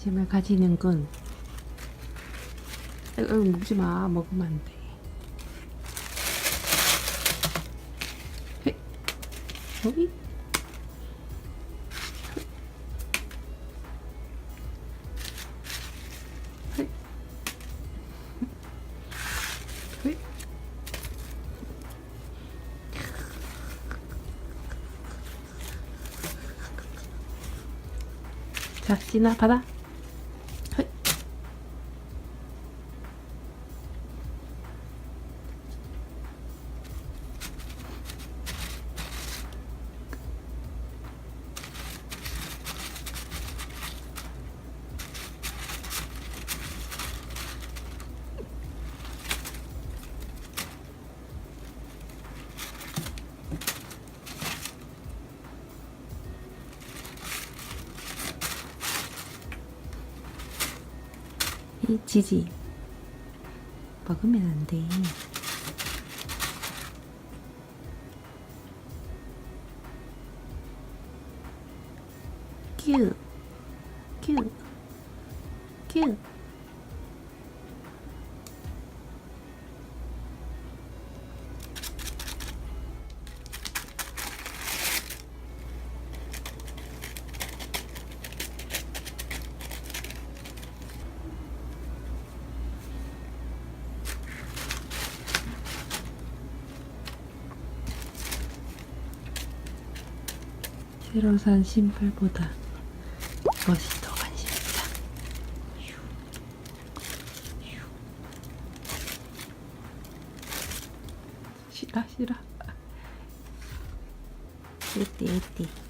관심을 가지는군. 아이고, 먹지 마. 먹으면 안 돼. 헤. 여기? 자, 진아 받아. 이 지지 먹으면 안 돼. 큐, 큐, 큐. 새로 산 신발보다 이것이 더 관심 있다. 싫어 싫어. 에띠 에띠.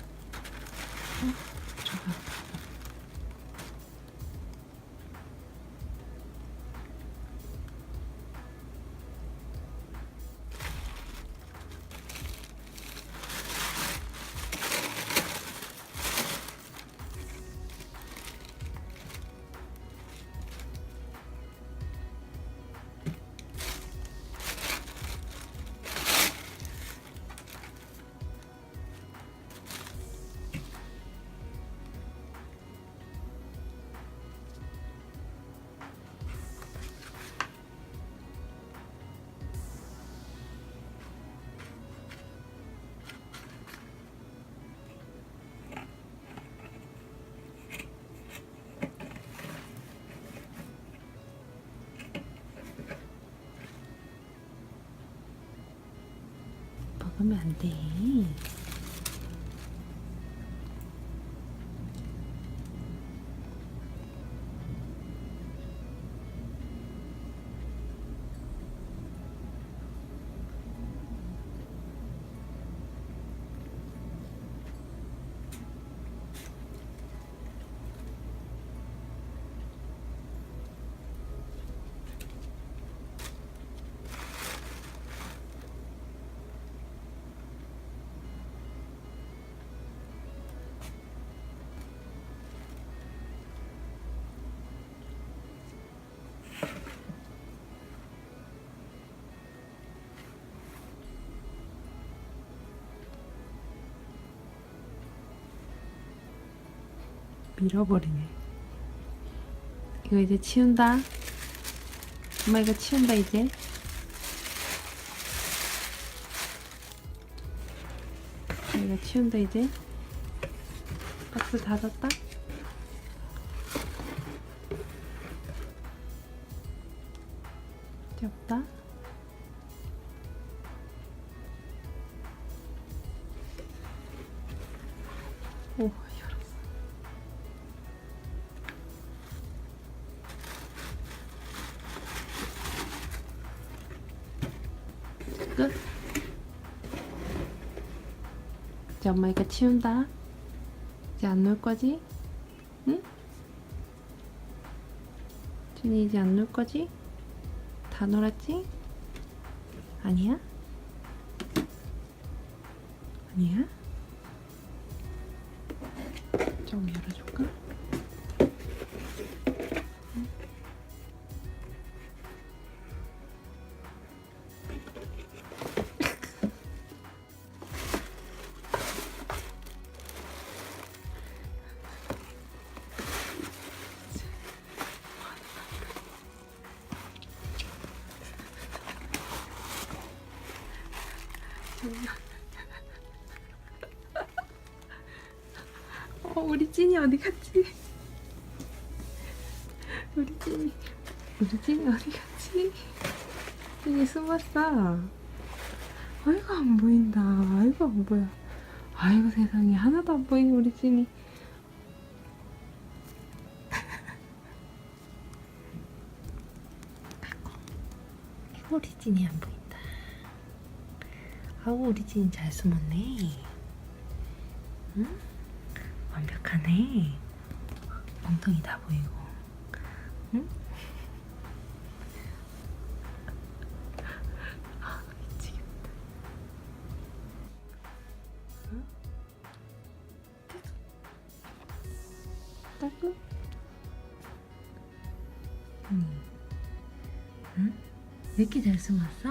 먹으면 안 돼. 밀어버리네. 이거 이제 치운다. 엄마 이거 치운다 이제. 이거 치운다 이제. 박스 닫았다. 끝. 이제 엄마 이거 치운다. 이제 안 놀 거지? 응? 준이 이제 안 놀 거지? 다 놀았지? 아니야? 아니야? 좀 열어줄까? 우리 찐이 어디 갔지? 우리 찐이, 우리 찐이 어디 갔지? 찐이 숨었어. 아이고, 안 보인다. 아이고, 안 보여. 아이고, 세상에. 하나도 안 보이는 우리 찐이. 우리 찐이 안 보인다. 아우, 우리 찐이 잘 숨었네. 응? 완벽하네. 엉덩이 다 보이고. 응? 아, 미치겠다. 응? 응? 왜 이렇게 잘 숨었어?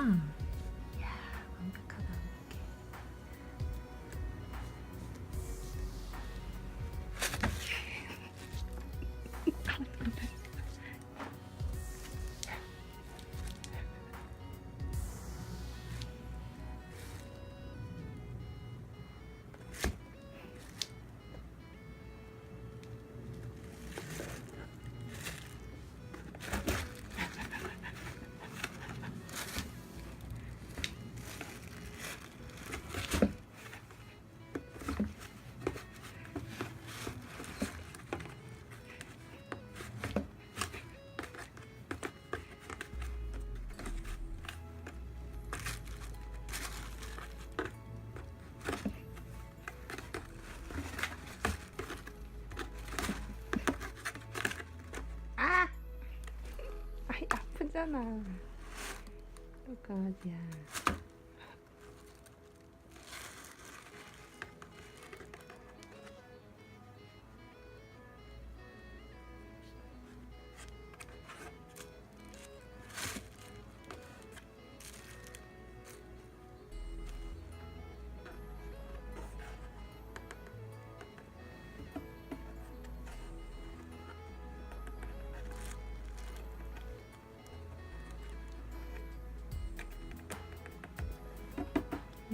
아프잖아. 또 강아지야.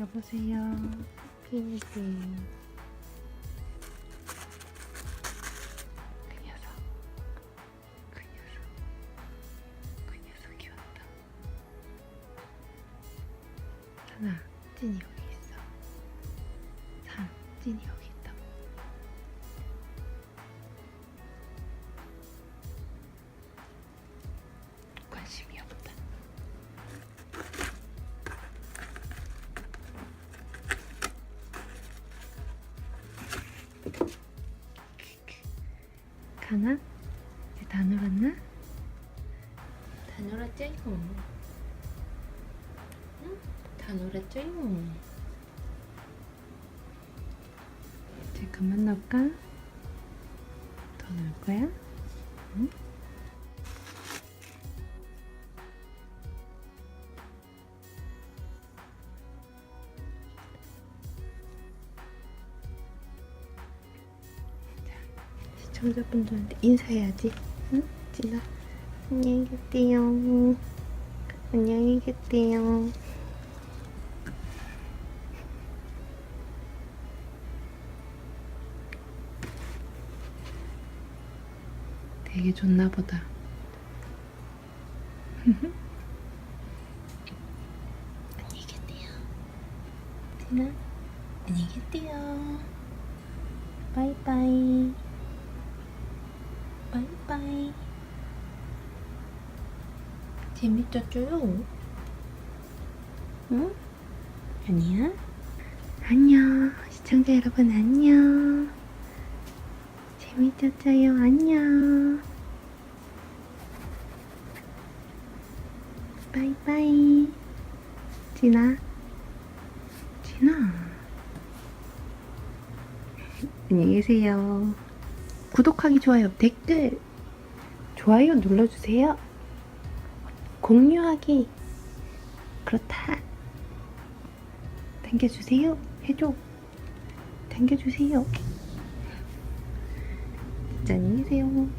여보세요. 피니세요. 가나? 이제 다 놀았나? 다 놀았죠 이거 응? 다 놀았죠 이거 이제 그만 놀까? 더 놀 거야? 응? 시청자분들한테 인사해야지. 응? 진아. 안녕히 계세요. 안녕히 계세요. 되게 좋나 보다. 안녕히 계세요. 진아. 안녕히 계세요. 바이바이. 바이바이. 재밌었죠요? 응? 아니야? 안녕. 시청자 여러분, 안녕. 재밌었어요. 안녕. 바이바이. 진아. 진아. 안녕히 계세요. 구독하기, 좋아요, 댓글, 좋아요 눌러주세요. 공유하기, 그렇다. 당겨주세요. 해줘. 당겨주세요. 안녕히 계세요.